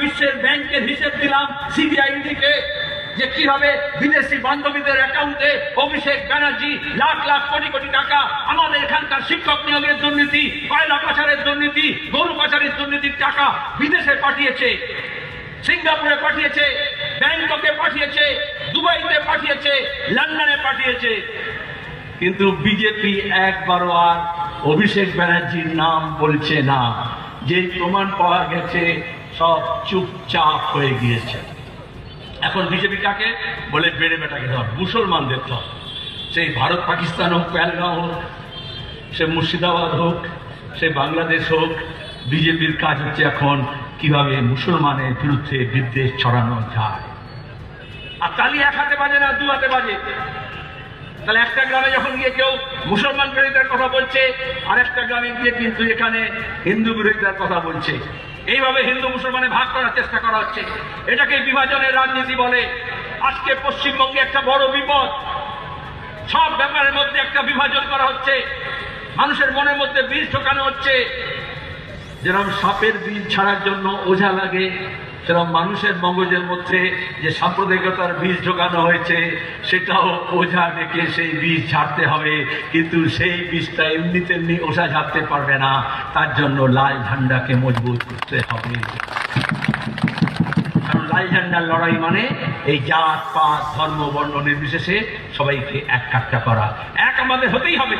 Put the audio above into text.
বিশ্বের ব্যাংকের হিসেব দিলাম সিবিআইডিকে যে কীভাবে বিদেশি বান্ধবীদের অ্যাকাউন্টে অভিষেক ব্যানার্জি লাখ লাখ কোটি কোটি টাকা, আমাদের এখানকার শিক্ষক নিয়োগের দুর্নীতি, কয়লা পাচারের দুর্নীতি, গরু পাচারের দুর্নীতির টাকা বিদেশে পাঠিয়েছে, সিঙ্গাপুরে পাঠিয়েছে, ব্যাংককে পাঠিয়েছে, দুবাইতে পাঠিয়েছে, লন্ডনে পাঠিয়েছে। কিন্তু বিজেপি একবারও আর অভিষেক ব্যানার্জির নাম বলছে না। যে প্রমাণ পাওয়া গেছে সব চুপচাপ হয়ে গিয়েছে। এখন বিজেপি কাকে? বলে বেড়ে বেটাকে ধর, মুসলমানদের ধর। সেই ভারত, পাকিস্তান হোক প্যালগাঁও হোক, সে মুর্শিদাবাদ হোক, সে বাংলাদেশ হোক, বিজেপির কাজ হচ্ছে এখন কীভাবে মুসলমানের বিরুদ্ধে বিদ্বেষ ছড়ানো যায়। আর তালি এক হাতে বাজে না, দু হাতে বাজে। তাহলে একটা গ্রামে যখন গিয়ে কেউ মুসলমান বিরোধিতার কথা বলছে আর একটা গ্রামে গিয়ে কিন্তু এখানে হিন্দু বিরোধিতার কথা বলছে। এইভাবে হিন্দু মুসলমানে ভাগ করার চেষ্টা করা হচ্ছে। এটাকে বিভাজনের রাজনীতি বলে। আজকে পশ্চিমবঙ্গে একটা বড় বিপদ। সব ব্যাপারের মধ্যে একটা বিভাজন করা হচ্ছে। মানুষের মনের মধ্যে বীজ ঢোকানো হচ্ছে। যেরকম সাপের বীজ ছাড়ার জন্য ওঝা লাগে সেরকম মানুষের মগজের মধ্যে যে সাম্প্রদায়িকতার বীজ ঢোকানো হয়েছে, সেটাও ওঝা ডেকে সেই বীজ ঝাড়তে হবে। কিন্তু সেই বীজটা এমনি তেমনি ওঝা ঝাড়তে পারবে না। তার জন্য লাল ঝান্ডাকে মজবুত করতে হবে। কারণ লাল ঝান্ডার লড়াই মানে এই জাত, পাত, ধর্ম, বর্ণ নির্বিশেষে সবাইকে এক কাটটা করা। এক আমাদের হতেই হবে।